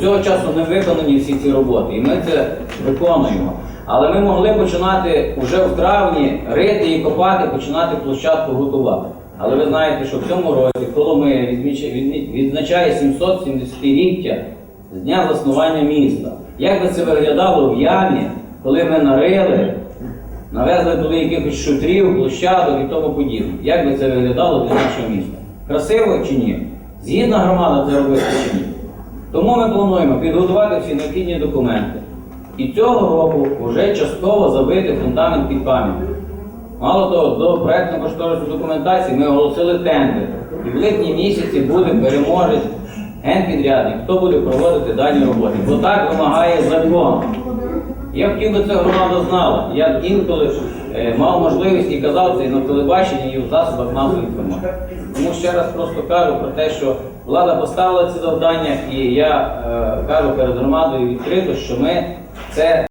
цього часу не виконані всі ці роботи, і ми це виконуємо. Але ми могли починати вже в травні рити і копати, починати площадку готувати. Але ви знаєте, що в цьому році Коломия відзначає 770-річчя з дня заснування міста. Як би це виглядало в ямі, коли ми нарили, навезли туди якихось шутрів, площадок і тому подібне? Як би це виглядало для нашого міста? Красиво чи ні? Згідна громада це робити чи ні? Тому ми плануємо підготувати всі необхідні документи. І цього року вже частково забити фундамент під пам'ятник. Мало того, до проєктно-кошторисної документації ми оголосили тендер. І в липні місяці буде переможець генпідрядник, хто буде проводити дані роботи. Бо так вимагає закон. Я хотів би це громада знала. Я інколи е, мав можливість і казав це і на телебаченні, і в засобах масової інформації. Тому ще раз просто кажу про те, що влада поставила ці завдання, і я е, кажу перед громадою відкрито, що ми це